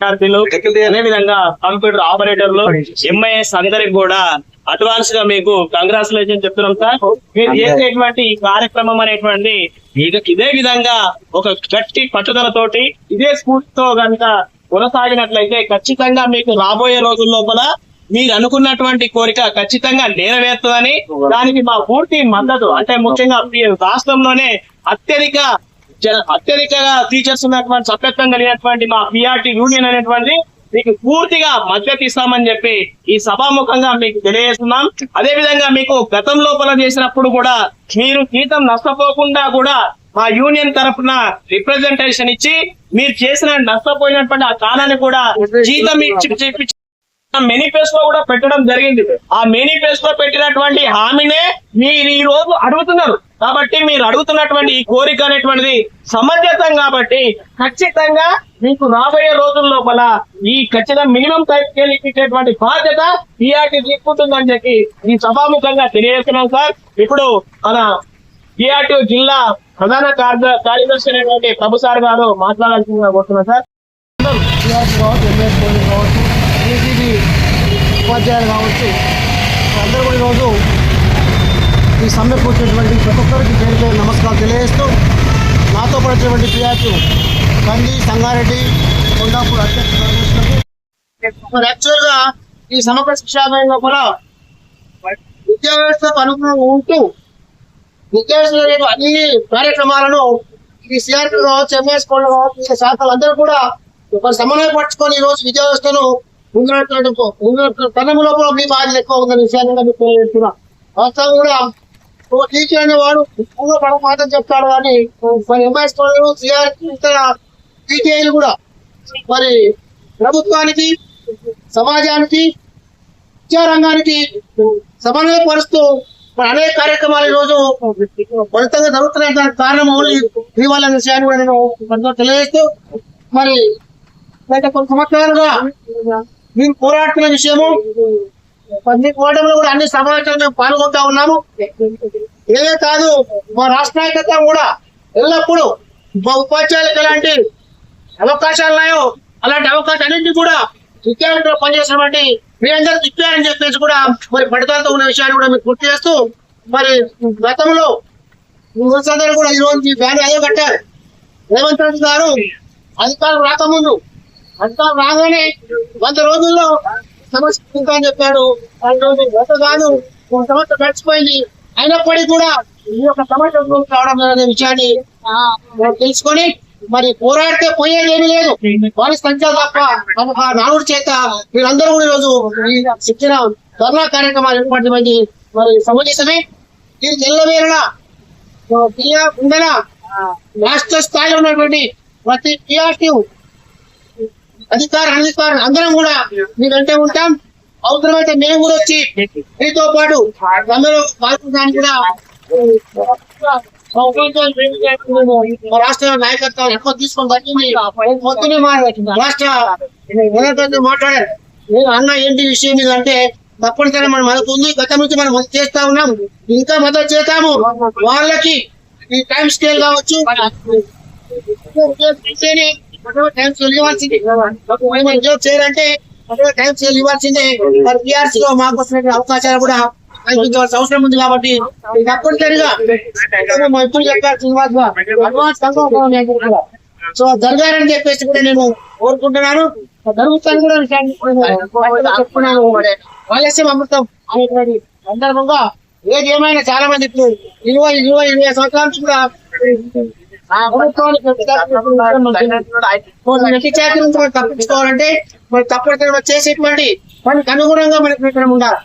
విద్యార్థులు అదే విధంగా కంప్యూటర్ ఆపరేటర్లు ఎంఐఎస్ అందరికి కూడా అడ్వాన్స్గా మీకు కంగ్రాచులేషన్ చెప్తున్నాం సార్. మీరు చేసేటువంటి ఈ కార్యక్రమం అనేటువంటి ఇద- విధంగా ఒక గట్టి పట్టుదలతోటి ఇదే స్ఫూర్తితో కనుక కొనసాగినట్లయితే ఖచ్చితంగా మీకు రాబోయే రోజుల లోపల మీరు అనుకున్నటువంటి కోరిక ఖచ్చితంగా నెరవేరుతుందని దానికి మా పూర్తి మద్దతు. అంటే ముఖ్యంగా రాష్ట్రంలోనే అత్యధిక అత్యధికంగా టీచర్స్ ఉన్నటువంటి సభ్యత్వం కలిగినటువంటి మా పిఆర్టీ యూనియన్ అనేటువంటి మీకు పూర్తిగా మద్దతు ఇస్తామని చెప్పి ఈ సభాముఖంగా మీకు తెలియజేస్తున్నాం. అదే విధంగా మీకు గతం లోపల చేసినప్పుడు కూడా మీరు జీతం నష్టపోకుండా కూడా మా యూనియన్ తరఫున రిప్రజెంటేషన్ ఇచ్చి మీరు చేసిన నష్టపోయినటువంటి ఆ కాలాన్ని కూడా జీతం ఇచ్చి ఇచ్చి- మేనిఫెస్టో కూడా పెట్టడం జరిగింది. ఆ మేనిఫెస్టో పెట్టినటువంటి హామీనే మీరు ఈ రోజు అడుగుతున్నారు. కాబట్టి మీరు అడుగుతున్నటువంటి ఈ కోరిక అనేటువంటిది సమంజసం కాబట్టి ఖచ్చితంగా మీకు రాబోయే రోజుల లోపల ఈ ఖచ్చితంగా మినిమం టైప్ ఇచ్చేటువంటి బాధ్యత ఈఆర్టీ తీసుకుంటుందని చెప్పి ఈ సభాముఖంగా తెలియజేస్తున్నాం సార్. ఇప్పుడు మన ఈఆర్టీ జిల్లా ప్రధాన కార్య కార్యదర్శి అయినటువంటి ప్రభు సార్ గారు మాట్లాడాల్సిందిగా కోరుతున్నాం సార్. ఉపాధ్యాయులు కావచ్చు అందరూ కూడా ఈరోజు ఈ సమ్మెకు వచ్చినటువంటి ప్రతి ఒక్కరికి పేరు పేరు నమస్కారాలు తెలియజేస్తూ నాతో పడినటువంటి వచ్చినటువంటి కంది సంగారెడ్డి కొండాపూర్ అధ్యక్షులకు యాక్చువల్గా ఈ సమగ్ర శిక్షాలయంలో కూడా విద్యా వ్యవస్థకు అనుగుణంగా ఉంటూ విద్యా అన్ని కార్యక్రమాలను ఈ సిఆర్పీ కావచ్చు ఎంఎస్ కోళ్ళు కావచ్చు ఈ శాఖలు అందరూ కూడా ఒక సమన్వయపరచుకొని ఈ రోజు విద్యా వ్యవస్థను ముందు తనములో లోపల మీ బాధ్యత ఎక్కువ ఉందని విషయాన్ని మీకు తెలియజేస్తున్నా. వాస్తవం కూడా ఒక టీచర్ అనేవాడు ఎక్కువగా పడ మాత్రం చెప్తాడు కానీ మరి ఎంఐఎస్ ఇతర కూడా. మరి ప్రభుత్వానికి సమాజానికి విద్యారంగానికి సమన్వయపరుస్తూ మరి అనేక కార్యక్రమాలు ఈరోజు రోజు ఫలితంగా జరుగుతున్నాయి. దానికి కారణం ఓన్లీ మీ విషయాన్ని కూడా నేను తెలియజేస్తూ మరి గత కొన్ని సంవత్సరాలుగా మేము పోరాడుతున్న విషయము ప్రతి పోరాటంలో కూడా అన్ని సమావేశాలు మేము పాల్గొంటా ఉన్నాము. ఇదే కాదు మా రాష్ట్ర నాయకత్వం కూడా ఎల్లప్పుడూ మా ఉపాధ్యాయులకు ఎలాంటి అవకాశాలు ఉన్నాయో అలాంటి అవకాశాలన్నింటినీ కూడా విద్యార్థులు పనిచేసినటువంటి మీ అందరికి ఇచ్చారని చెప్పేసి కూడా మరి పడతాలతో ఉన్న విషయాన్ని కూడా మీకు గుర్తు చేస్తూ మరి గతంలో అందరూ కూడా ఈరోజు రోజు బ్యాన్ అదే కట్టారు. రేవంత్ రెడ్డి గారు అధికారులు రాకముందు అధికారులు రాగానే వంద రోజుల్లో సమస్య ఇంకా అని చెప్పాడు. ఆ రోజు గత కాదు ఒక గడిచిపోయింది అయినప్పటికీ కూడా ఈ యొక్క సమస్య రావడం అనే విషయాన్ని తెలుసుకొని మరి పోరాడితే పోయేది లేదు. వారి సంఖ్య తప్ప ఆ నాలుగు చేత వీళ్ళందరూ కూడా ఈరోజు శిక్షణ ధర్నా కార్యక్రమాలు ఏర్పాటు మంది మరి సమంజసమే ఇది తెల్లవేరలా ఉండన రాష్ట్ర స్థాయిలో ఉన్నటువంటి ప్రతి పిఆర్టీ అధికార అనధికారులు అందరం కూడా మీ వెంటే ఉంటాం. అవసరమైతే మేము కూడా వచ్చి మీతో పాటు అందరూ పాల్గొనడానికి కూడా రాష్ట్ర నాయకత్వం ఎక్కువ తీసుకొని వచ్చింది మొత్తం రాష్ట్ర నాయకత్వం మాట్లాడారు. నేను అన్న ఏంటి విషయం మీద అంటే తప్పనిసరి మన మద్దతు ఉంది గతం నుంచి మనం మద్దతు చేస్తా ఉన్నాం. ఇంకా మద్దతు చేస్తాము. వాళ్ళకి ఈ టైం స్కేల్ కావచ్చు టైం ఇవ్వాల్సింది మేము ఉద్యోగం చేయాలంటే టైం మరి లో మాకు అవకాశాలు కూడా కల్పించవలసిన అవసరం ఉంది కాబట్టి తప్పనిసరిగా ఇప్పుడు చెప్పారు శ్రీనివాస్ అడ్వాన్స్ సో జరగాలని చెప్పేసి కూడా నేను కోరుకుంటున్నాను జరుగుతాను కూడా చెప్తున్నాను ఆలస్యం అమృతం అనేటువంటి సందర్భంగా ఏది ఏమైనా చాలా మంది ఇప్పుడు ఇరవై ఇరవై ఇరవై సంవత్సరాల నుంచి కూడా తప్పించుకోవాలంటే మరి తప్పనిసరిగా చేసేటువంటి మనకి అనుగుణంగా మనకి ఇక్కడ ఉండాలి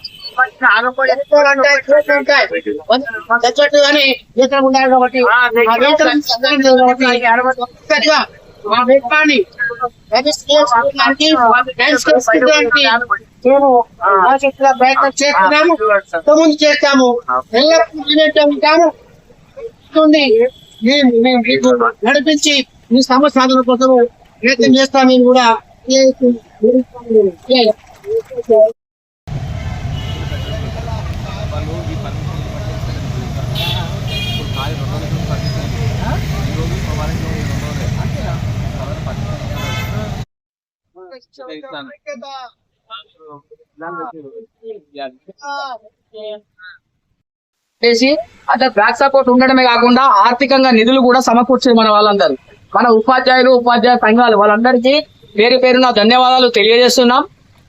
కాబట్టి ప్రయత్నం చేస్తున్నాము ముందు చేస్తాము ఎల్లప్పుడూ ఉంటాము మీకు నడిపించి మీ సమస్య సాధన కోసం ప్రయత్నం చేస్తామని కూడా చేసి అట్లా బ్యాక్ సపోర్ట్ ఉండడమే కాకుండా ఆర్థికంగా నిధులు కూడా సమకూర్చారు మన వాళ్ళందరూ. మన ఉపాధ్యాయులు ఉపాధ్యాయ సంఘాలు వాళ్ళందరికీ పేరు పేరున ధన్యవాదాలు తెలియజేస్తున్నాం.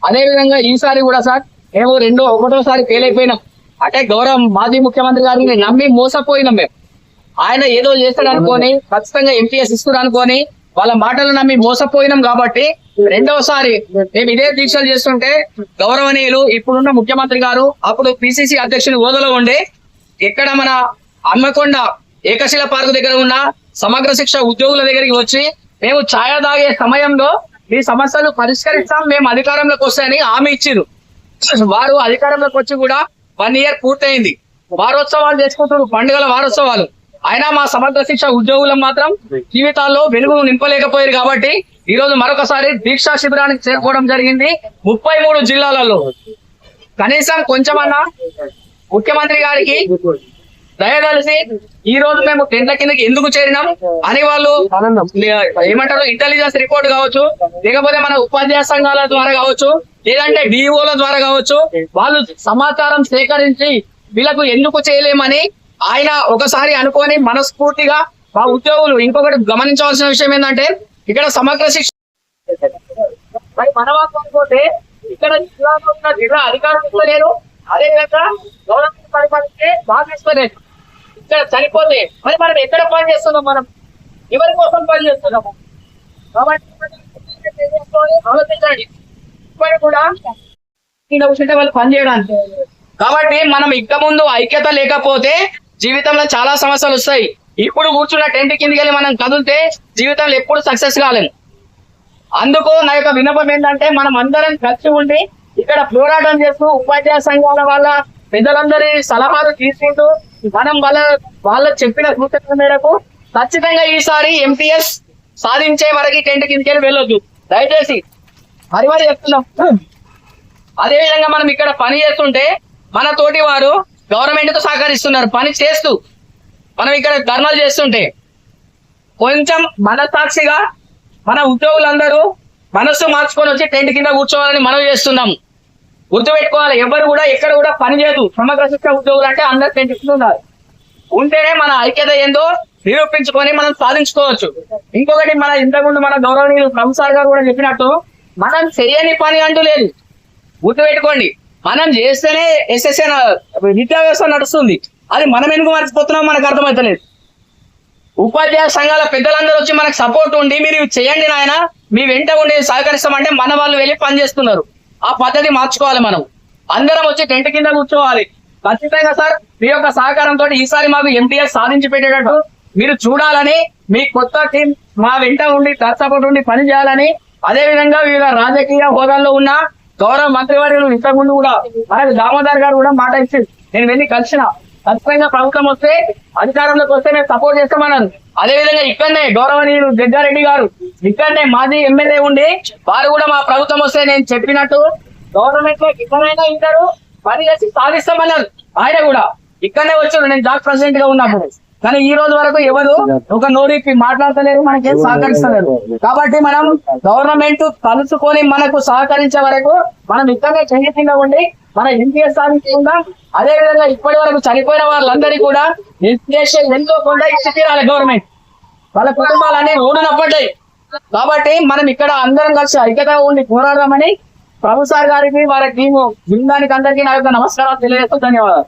అదే విధంగా ఈసారి కూడా సార్ మేము రెండో ఒకటోసారి ఫెయిల్ అయిపోయినాం. అంటే గౌరవ మాజీ ముఖ్యమంత్రి గారిని నమ్మి మోసపోయినాం మేము. ఆయన ఏదో చేస్తాడనుకోని ఖచ్చితంగా ఎంపీఎస్ ఇస్తారు అనుకోని వాళ్ళ మాటలు నమ్మి మోసపోయినాం కాబట్టి రెండవసారి మేము ఇదే దీక్షలు చేస్తుంటే గౌరవనీయులు ఇప్పుడున్న ముఖ్యమంత్రి గారు అప్పుడు పిసిసి అధ్యక్షుని హోదాలో ఉండే ఇక్కడ మన అమ్మకొండ ఏకశిల పార్క్ దగ్గర ఉన్న సమగ్ర శిక్ష ఉద్యోగుల దగ్గరికి వచ్చి మేము ఛాయ తాగే సమయంలో ఈ సమస్యలు పరిష్కరిస్తాం మేము అధికారంలోకి వస్తాయని హామీ ఇచ్చిరు వారు అధికారంలోకి వచ్చి కూడా వన్ ఇయర్ పూర్తయింది. వారోత్సవాలు చేసుకుంటారు పండుగల వారోత్సవాలు. అయినా మా సమగ్ర శిక్ష ఉద్యోగులు మాత్రం జీవితాల్లో వెలుగును నింపలేకపోయారు కాబట్టి ఈ రోజు మరొకసారి దీక్షా శిబిరానికి చేరుకోవడం జరిగింది ముప్పై మూడు జిల్లాలలో. కనీసం కొంచెమన్నా ముఖ్యమంత్రి గారికి దయదలిసి ఈ రోజు మేము టెంట్ల కిందకి ఎందుకు చేరినాం అని వాళ్ళు ఏమంటారు ఇంటెలిజెన్స్ రిపోర్ట్ కావచ్చు లేకపోతే మన ఉపాధ్యాయ సంఘాల ద్వారా కావచ్చు లేదంటే డిఓల ద్వారా కావచ్చు వాళ్ళు సమాచారం సేకరించి వీళ్ళకు ఎందుకు చేయలేమని ఆయన ఒకసారి అనుకొని మనస్ఫూర్తిగా మా ఉద్యోగులు ఇంకొకటి గమనించవలసిన విషయం ఏంటంటే ఇక్కడ సమగ్ర శిక్ష మరి మన వాళ్ళు అనుకోతే ఇక్కడ జిల్లాలో ఉన్న జిల్లా అధికారులు ఇస్తలేరు అదేవిధంగా గవర్నమెంట్ పరిపాలిస్తే బాగా ఇస్తలేదు ఇక్కడ చనిపోతే మరి మనం ఎక్కడ పని చేస్తున్నాం మనం? ఎవరి కోసం పని చేస్తున్నాము? కాబట్టి ఆలోచించండి. కూడా ఇక్కడ కూర్చుంటే వాళ్ళు పని చేయడానికి. కాబట్టి మనం ఇక ముందు ఐక్యత లేకపోతే జీవితంలో చాలా సమస్యలు వస్తాయి. ఇప్పుడు కూర్చున్న టెంట్ కిందకి వెళ్ళి మనం కదిలితే జీవితంలో ఎప్పుడు సక్సెస్ కాలేము. అందుకు నా యొక్క విన్నపం ఏంటంటే మనం అందరం కలిసి ఉండి ఇక్కడ పోరాటం చేస్తూ ఉపాధ్యాయ సంఘాల వాళ్ళ పెద్దలందరి సలహాలు తీసుకుంటూ మనం వాళ్ళ వాళ్ళ చెప్పిన సూచనల మేరకు ఖచ్చితంగా ఈసారి ఎంపీఎస్ సాధించే వరకు టెంట్ కిందకి వెళ్ళొద్దు. దయచేసి మరి మరి చెప్తున్నాం. అదేవిధంగా మనం ఇక్కడ పని చేస్తుంటే మన తోటి వారు గవర్నమెంట్తో సహకరిస్తున్నారు. పని చేస్తూ మనం ఇక్కడ ధర్నాలు చేస్తుంటే కొంచెం మనసాక్షిగా మన ఉద్యోగులందరూ మనస్సు మార్చుకొని వచ్చి టెంట్ కింద కూర్చోవాలని మనం చేస్తున్నాం గుర్తుపెట్టుకోవాలి ఎవరు కూడా ఎక్కడ కూడా పని చేయదు. సమగ్ర శిక్షణ ఉద్యోగులు అంటే అందరు టెంట్ ఉంటేనే మన ఐక్యత ఏందో నిరూపించుకొని మనం సాధించుకోవచ్చు. ఇంకొకటి మన ఇంతకుముందు మన గౌరవనీయులు ప్రొఫెసర్ గారు కూడా చెప్పినట్టు మనం చేయని పని అంటూ లేదు. గుర్తుపెట్టుకోండి మనం చేస్తేనే ఎస్ఎస్ఎన్ విద్యా వ్యవస్థ నడుస్తుంది. అది మనం ఎందుకు మర్చిపోతున్నాం మనకు అర్థమవుతలేదు ఉపాధ్యాయ సంఘాల పెద్దలందరూ వచ్చి మనకు సపోర్ట్ ఉండి మీరు చేయండి నాయన మీ వెంట ఉండి సహకరిస్తామంటే మన వాళ్ళు వెళ్ళి పని చేస్తున్నారు. ఆ పద్ధతి మార్చుకోవాలి మనం. అందరం వచ్చి టెంట్ కింద కూర్చోవాలి. ఖచ్చితంగా సార్ మీ యొక్క సహకారంతో ఈసారి మాకు ఎంటీఎస్ సాధించి పెట్టేటట్టు. మీరు చూడాలని మీ కొత్త టీం మా వెంట ఉండి సపోర్ట్ ఉండి పని చేయాలని అదే విధంగా వివిధ రాజకీయ హోదాల్లో ఉన్న గౌరవ మంత్రివర్యులు ఇంతకుముందు కూడా మనకు దామోదర్ గారు కూడా మాట ఇచ్చింది నేను వెళ్ళి కలిసిన. ఖచ్చితంగా ప్రభుత్వం వస్తే అధికారంలోకి వస్తే మేము సపోర్ట్ చేస్తామన్నారు అదే విధంగా ఇక్కడనే గౌరవనీయులు జగ్గారెడ్డి గారు ఇక్కడనే మాజీ ఎమ్మెల్యే ఉండి వారు కూడా మా ప్రభుత్వం వస్తే నేను చెప్పినట్టు గవర్నమెంట్లో ఇక్కడైనా ఇంటారు పని చేసి సాధిస్తామన్నారు ఆయన కూడా ఇక్కడనే వచ్చారు నేను జాక్ ప్రెసిడెంట్గా ఉన్నప్పుడు. కానీ ఈ రోజు వరకు ఎవరు ఒక నోరికి మాట్లాడతలేరు మనకేం సహకరిస్తలేరు. కాబట్టి మనం గవర్నమెంట్ కలుసుకొని మనకు సహకరించే వరకు మనం ఇక్కడనే చెయ్యకుండా ఉండి మన ఎంపీఎస్ సాధించకుండా అదే విధంగా ఇప్పటి వరకు చనిపోయిన వాళ్ళందరికీ కూడా ఎన్టీఎస్ఏ ఎంతో కొంత ఇచ్చి తీరాలి గవర్నమెంట్ వాళ్ళ కుటుంబాలు అనేవి పడ్డాయి కాబట్టి మనం ఇక్కడ అందరం కలిసి ఐక్యతగా ఉండి పోరాడదామని ప్రభుత్వ గారికి వారి టీము బృందానికి అందరికీ నా యొక్క నమస్కారాలు తెలియజేస్తూ ధన్యవాదాలు.